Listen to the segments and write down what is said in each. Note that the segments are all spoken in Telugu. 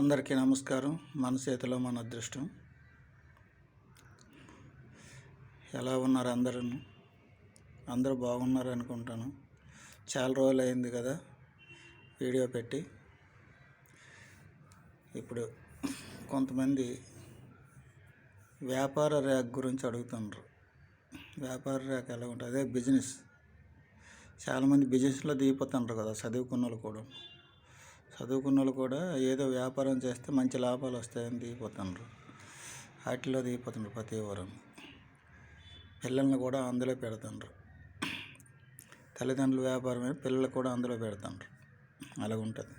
అందరికీ నమస్కారం. మన చేతిలో మన అదృష్టం. ఎలా ఉన్నారు అందరూ అందరూ బాగున్నారు అనుకుంటాను. చాలా రోజులు అయింది కదా వీడియో పెట్టి. ఇప్పుడు కొంతమంది వ్యాపార ర్యాక్ గురించి అడుగుతున్నారు వ్యాపార ర్యాక్ ఎలా ఉంటుంది? అదే బిజినెస్. చాలామంది బిజినెస్లో దిగిపోతుంటారు కదా చదువుకున్న వాళ్ళు కూడా. చదువుకున్న వాళ్ళు కూడా ఏదో వ్యాపారం చేస్తే మంచి లాభాలు వస్తాయని దిగిపోతున్నారు వాటిలో దిగిపోతున్నారు ప్రతి వారం పిల్లల్ని కూడా అందులో పెడుతుండ్రు. తల్లిదండ్రులు వ్యాపారమే పిల్లలు కూడా అందులో పెడుతుండ్రు. అలా ఉంటుంది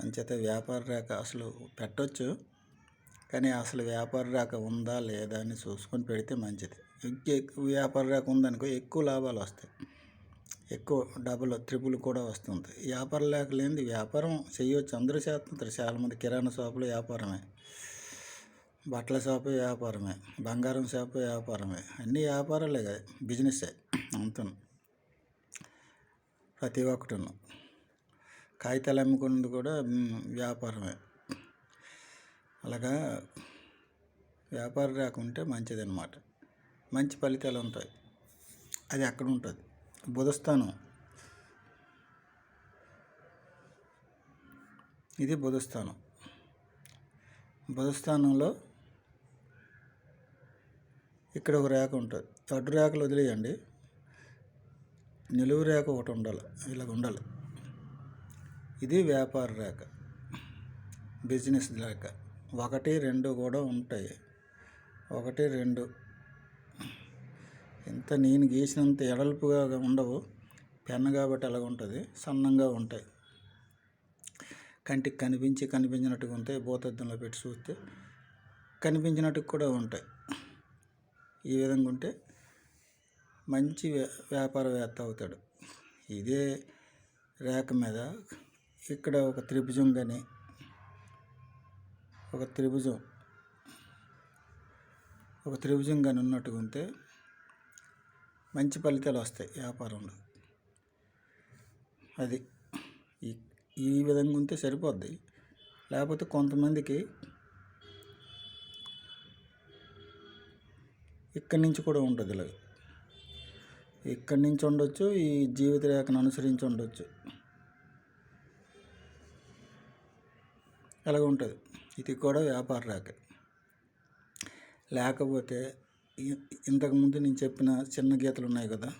అంచేత వ్యాపార రేఖ అసలు పెట్టొచ్చు కానీ అసలు వ్యాపార రేఖ ఉందా లేదా అని చూసుకొని పెడితే మంచిది. వ్యాపార రేఖ ఉందనుకో ఎక్కువ లాభాలు వస్తాయి. ఎక్కువ డబుల్ త్రిపుల్ కూడా వస్తుంది. వ్యాపారం లేక లేనిది వ్యాపారం చేయొచ్చు అందరూ చేస్తుంటారు. చాలామంది కిరాణా షాపులు వ్యాపారమే. బట్టల షాపు వ్యాపారమే. బంగారం షాపు వ్యాపారమే. అన్ని వ్యాపారాలే కదా. బిజినెస్సే. అంతను. ప్రతి ఒక్కటిను. కాగితాలు అమ్ముకున్నది కూడా వ్యాపారమే. అలాగా వ్యాపార రాకుంటే ఉంటే మంచిదన్నమాట. మంచి ఫలితాలు ఉంటాయి. అది అక్కడ ఉంటుంది. బుధస్థానం ఇది బుధస్థానం బుధస్థానంలో ఇక్కడ ఒక రేఖ ఉంటుంది. అడ్డు రేఖలు వదిలేయండి. నిలువు రేఖ ఒకటి ఉండాలి. ఇలాగ ఉండాలి. ఇది వ్యాపార రేఖ. బిజినెస్ రేఖ. ఒకటి రెండు కూడా ఉంటాయి. ఒకటి రెండు. ఎంత నేను గీసినంత ఎడల్పుగా ఉండవు. పెన్ను కాబట్టి అలాగ ఉంటుంది. సన్నంగా ఉంటాయి. కంటికి కనిపించి కనిపించినట్టుగా ఉంటాయి. భూతద్దంలో పెట్టి చూస్తే కనిపించినట్టు కూడా ఉంటాయి. ఈ విధంగా ఉంటే మంచి వ్యా వ్యాపారవేత్త అవుతాడు. ఇదే రేఖ మీద ఇక్కడ ఒక త్రిభుజం కానీ ఒక త్రిభుజం ఒక త్రిభుజం కానీ ఉన్నట్టుగా ఉంటే మంచి ఫలితాలు వస్తాయి వ్యాపారంలో. అది ఈ ఈ విధంగా ఉంటే సరిపోద్ది. లేకపోతే కొంతమందికి ఇక్కడి నుంచి కూడా ఉంటుంది ఇలా ఇక్కడి నుంచి ఉండొచ్చు ఈ జీవిత రేఖను అనుసరించి ఉండొచ్చు. అలాగ ఉంటుంది. ఇది కూడా వ్యాపార రేఖ లేకపోతే ఇంతకుముందు నేను చెప్పిన చిన్న గీతలు ఉన్నాయి కదా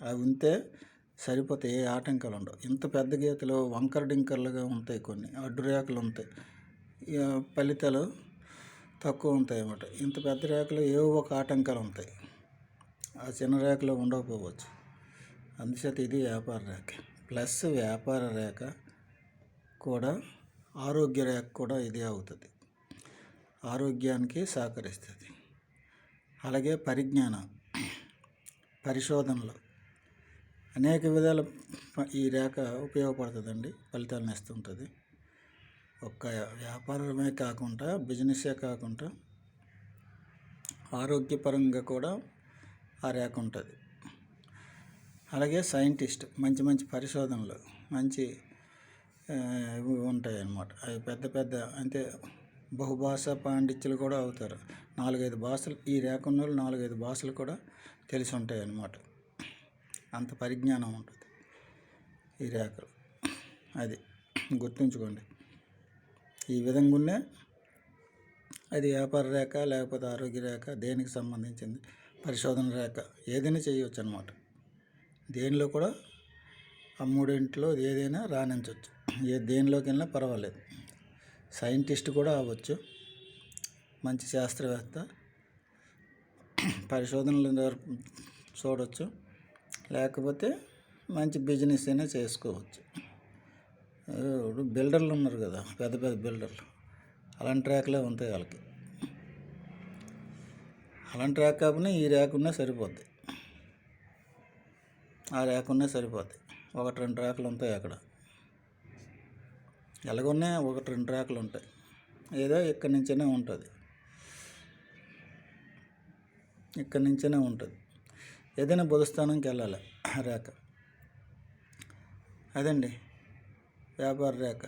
అవి ఉంటే సరిపోతే ఏ ఆటంకాలు ఉండవు. ఇంత పెద్ద గీతలు వంకర డింకర్లుగా ఉంటాయి కొన్ని అడ్డు రేఖలు ఉంటాయి. ఇక ఫలితాలు తక్కువ ఉంటాయి అన్నమాట ఇంత పెద్ద రేఖలు ఏవో ఒక ఆటంకాలు ఉంటాయి. ఆ చిన్న రేఖలో ఉండకపోవచ్చు. అందుచేత ఇది వ్యాపార రేఖ. ప్లస్ వ్యాపార రేఖ కూడా ఆరోగ్య రేఖ కూడా ఇదే అవుతుంది. ఆరోగ్యానికి సహకరిస్తుంది. అలాగే పరిజ్ఞానం పరిశోధనలు. అనేక విధాల ఈ రేఖ ఉపయోగపడుతుందండి ఫలితాలను ఇస్తుంటుంది. ఒక్క వ్యాపారమే కాకుండా బిజినెసే కాకుండా ఆరోగ్యపరంగా కూడా ఆ రేఖ ఉంటుంది. అలాగే సైంటిస్ట్ మంచి మంచి పరిశోధనలు మంచి ఉంటాయి అన్నమాట అవి పెద్ద పెద్ద అంటే బహుభాషా పాండిత్యులు కూడా అవుతారు. నాలుగైదు భాషలు ఈ రేఖ ఉన్న వాళ్ళు నాలుగైదు భాషలు కూడా తెలిసి ఉంటాయి అన్నమాట అంత పరిజ్ఞానం ఉంటుంది ఈ రేఖలు అది గుర్తుంచుకోండి. ఈ విధంగా ఉన్న అది వ్యాపార రేఖ లేకపోతే ఆరోగ్య రేఖ దేనికి సంబంధించింది పరిశోధన రేఖ ఏదైనా చేయవచ్చు అనమాట దేనిలో కూడా ఆ మూడింటిలో ఏదైనా రాణించవచ్చు ఏ దేనిలోకి వెళ్ళినా పర్వాలేదు. సైంటిస్ట్ కూడా అవ్వచ్చు. మంచి శాస్త్రవేత్త. పరిశోధనలు చూడవచ్చు లేకపోతే మంచి బిజినెస్ అయినా చేసుకోవచ్చు. ఇప్పుడు బిల్డర్లు ఉన్నారు కదా పెద్ద పెద్ద బిల్డర్లు. అలాంటి ట్రాక్లే ఉంటాయి వాళ్ళకి. అలాంటి ట్రాక్ కాకుండా ఈ ర్యాక్ ఉన్నా సరిపోద్ది ఆ ర్యాక్ ఉన్నా సరిపోద్ది ఒకటి రెండు ట్రాక్లు ఉంటాయి అక్కడ. ఎలాగున్నా ఒకటి రెండు ట్రాక్లు ఉంటాయి. ఏదో ఇక్కడి నుంచైనా ఉంటుంది. ఇక్కడి నుంచేనే ఉంటుంది. ఏదైనా బుధస్థానంకి వెళ్ళాలి ఆ రేఖ. అదండి. వ్యాపార రేఖ.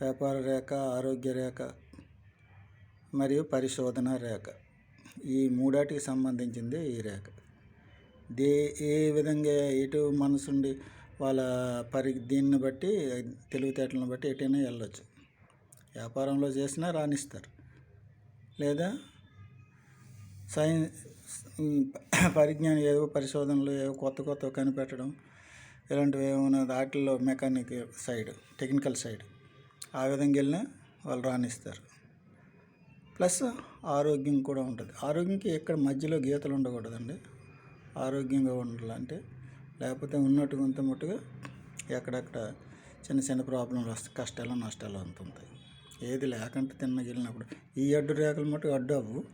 వ్యాపార రేఖ ఆరోగ్య రేఖ మరియు పరిశోధన రేఖ. ఈ మూడాటికి సంబంధించింది ఈ రేఖ. దే ఏ విధంగా ఎటు మనసుండి వాళ్ళ పరి దీన్ని బట్టి తెలివితేటలను బట్టి ఎటైనా వెళ్ళొచ్చు. వ్యాపారంలో చేసినా రాణిస్తారు. లేదా సైన్స్ పరిజ్ఞానం ఏవో పరిశోధనలు ఏవో కొత్త కొత్త కనిపెట్టడం ఇలాంటివి ఏమైనా వాటిల్లో మెకానిక్ సైడ్ టెక్నికల్ సైడ్ ఆ విధంగా వెళ్ళినా వాళ్ళు రాణిస్తారు. ప్లస్ ఆరోగ్యం కూడా ఉంటుంది. ఆరోగ్యంకి ఎక్కడ మధ్యలో గీతలు ఉండకూడదండి. ఆరోగ్యంగా ఉండాలంటే లేకపోతే ఉన్నట్టు కొంత మట్టుగా ఎక్కడెక్కడ చిన్న చిన్న ప్రాబ్లంలు వస్తాయి కష్టాలు నష్టాలు అంత ఉంటాయి. ఏది తిన్న తిన్నగిలినప్పుడు ఈ అడ్డు రేఖలు మటుకు అడ్డు అవ్వు.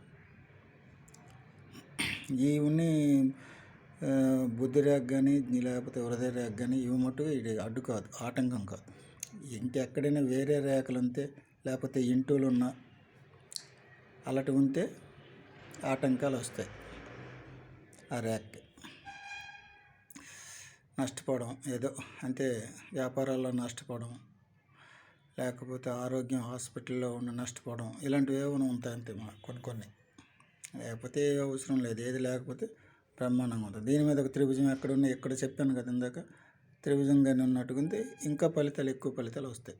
ఈ ఉన్ని బుద్ధి రేఖ కానీ లేకపోతే హృదయ రేఖ కానీ ఇవి మటుకు ఇది అడ్డు కాదు ఆటంకం కాదు. ఇంకెక్కడైనా వేరే రేఖలు ఉంటే లేకపోతే ఇంటూలు ఉన్న అలాంటి ఉంటే ఆటంకాలు వస్తాయి ఆ ర్యాక్ నష్టపోవడం ఏదో అంటే వ్యాపారాల్లో నష్టపోవడం లేకపోతే ఆరోగ్యం హాస్పిటల్లో ఉన్న నష్టపోవడం ఇలాంటివి ఏమైనా ఉంటాయంతే మా కొన్ని కొన్ని. లేకపోతే ఏ అవసరం లేదు. ఏది లేకపోతే బ్రహ్మాండంగా ఉంటుంది. దీని మీద ఒక త్రిభుజం ఎక్కడ ఉన్నాయి ఎక్కడ చెప్పాను కదా ఇందాక? త్రిభుజంగానే ఉన్నట్టుగా ఉంది. ఇంకా ఫలితాలు ఎక్కువ ఫలితాలు వస్తాయి.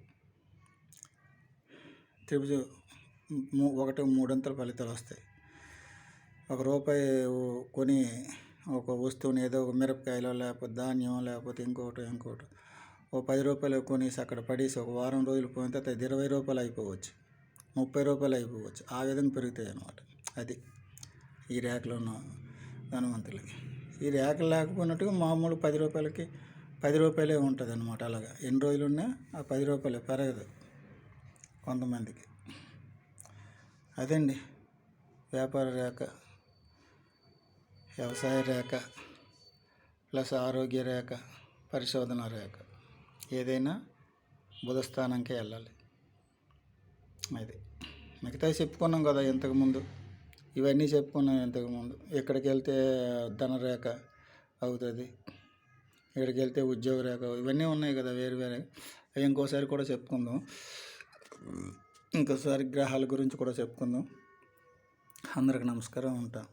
త్రిభుజం మూ- ఒకటి మూడంతల ఫలితాలు వస్తాయి. ఒక రూపాయి కొని ఒక వస్తువుని ఏదో ఒక మిరపకాయలో లేకపోతే ధాన్యం లేకపోతే ఇంకోటి ఇంకోటి ఓ పది రూపాయలు కొనేసి అక్కడ పడేసి ఒక వారం రోజులు పోయిన తర్వాత ఇరవై రూపాయలు అయిపోవచ్చు. ముప్పై రూపాయలు అయిపోవచ్చు. ఆ విధంగా పెరుగుతాయి అన్నమాట. అది ఈ రేఖలో ఉన్న ధనవంతులకి. ఈ రేఖలు లేకపోయినట్టుగా మామూలు పది రూపాయలకి పది రూపాయలే ఉంటుంది అనమాట అలాగా. ఎన్ని రోజులు ఉన్నా ఆ పది రూపాయలు పెరగదు కొంతమందికి. అదండి వ్యాపార రేఖ వ్యవసాయ రేఖ ప్లస్ ఆరోగ్య రేఖ పరిశోధన రేఖ. ఏదైనా బుధస్థానంకే వెళ్ళాలి. అది మిగతా చెప్పుకున్నాం కదా ఇంతకుముందు ఇవన్నీ చెప్పుకున్నాం ఇంతకుముందు. ఎక్కడికి వెళ్తే ధనరేఖ అవుతుంది ఇక్కడికి వెళ్తే ఉద్యోగ రేఖ ఇవన్నీ ఉన్నాయి కదా వేరు వేరే. అవి ఇంకోసారి కూడా చెప్పుకుందాం. ఇంకోసారి గ్రహాల గురించి కూడా చెప్పుకుందాం. అందరికి నమస్కారం ఉంటా.